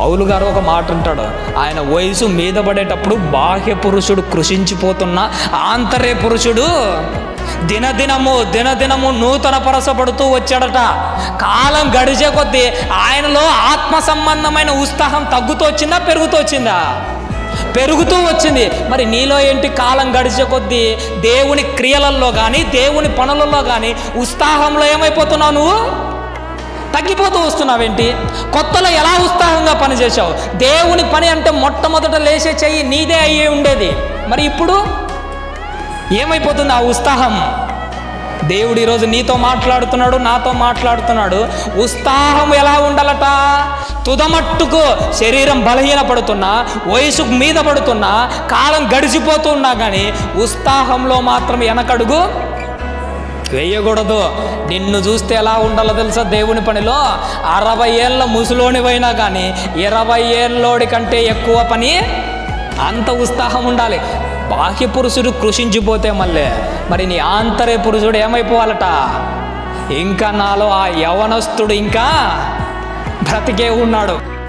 పౌలు గారు ఒక మాట అంటాడు. ఆయన వయసు మీద పడేటప్పుడు బాహ్య పురుషుడు కృషించిపోతున్న ఆంతర్య పురుషుడు దినదినము దినదినము నూతన పరసపడుతూ వచ్చాడట. కాలం గడిచే కొద్దీ ఆయనలో ఆత్మ సంబంధమైన ఉత్సాహం తగ్గుతూ వచ్చిందా పెరుగుతూ వచ్చిందా? పెరుగుతూ వచ్చింది. మరి నీలో ఏంటి కాలం గడిచే కొద్దీ దేవుని క్రియలలో కానీ దేవుని పనులలో కానీ ఉత్సాహంలో ఏమైపోతున్నావు నువ్వు? తగ్గిపోతూ వస్తున్నావేంటి? కొత్తలో ఎలా ఉత్సాహంగా పనిచేసావు దేవుని పని అంటే మొట్టమొదట లేచే చెయ్యి నీదే అయ్యే ఉండేది. మరి ఇప్పుడు ఏమైపోతుంది ఆ ఉత్సాహం? దేవుడు ఈరోజు నీతో మాట్లాడుతున్నాడు నాతో మాట్లాడుతున్నాడు. ఉత్సాహం ఎలా ఉండాలట? తుదమట్టుకు శరీరం బలహీన పడుతున్నా వయసు మీద పడుతున్నా కాలం గడిచిపోతున్నా కానీ ఉత్సాహంలో మాత్రం వెనకడుగు వేయకూడదు. నిన్ను చూస్తే ఎలా ఉండాలో తెలుసా దేవుని పనిలో? అరవై ఏళ్ళ ముసులోనివైనా కానీ ఇరవై ఏళ్ళోడి కంటే ఎక్కువ పని అంత ఉత్సాహం ఉండాలి. బాహ్య పురుషుడు కృషించిపోతే మళ్ళీ మరి నీ ఆంతర్య పురుషుడు ఏమైపోవాలట? ఇంకా నాలో ఆ యవనస్తుడు ఇంకా బ్రతికే ఉన్నాడు.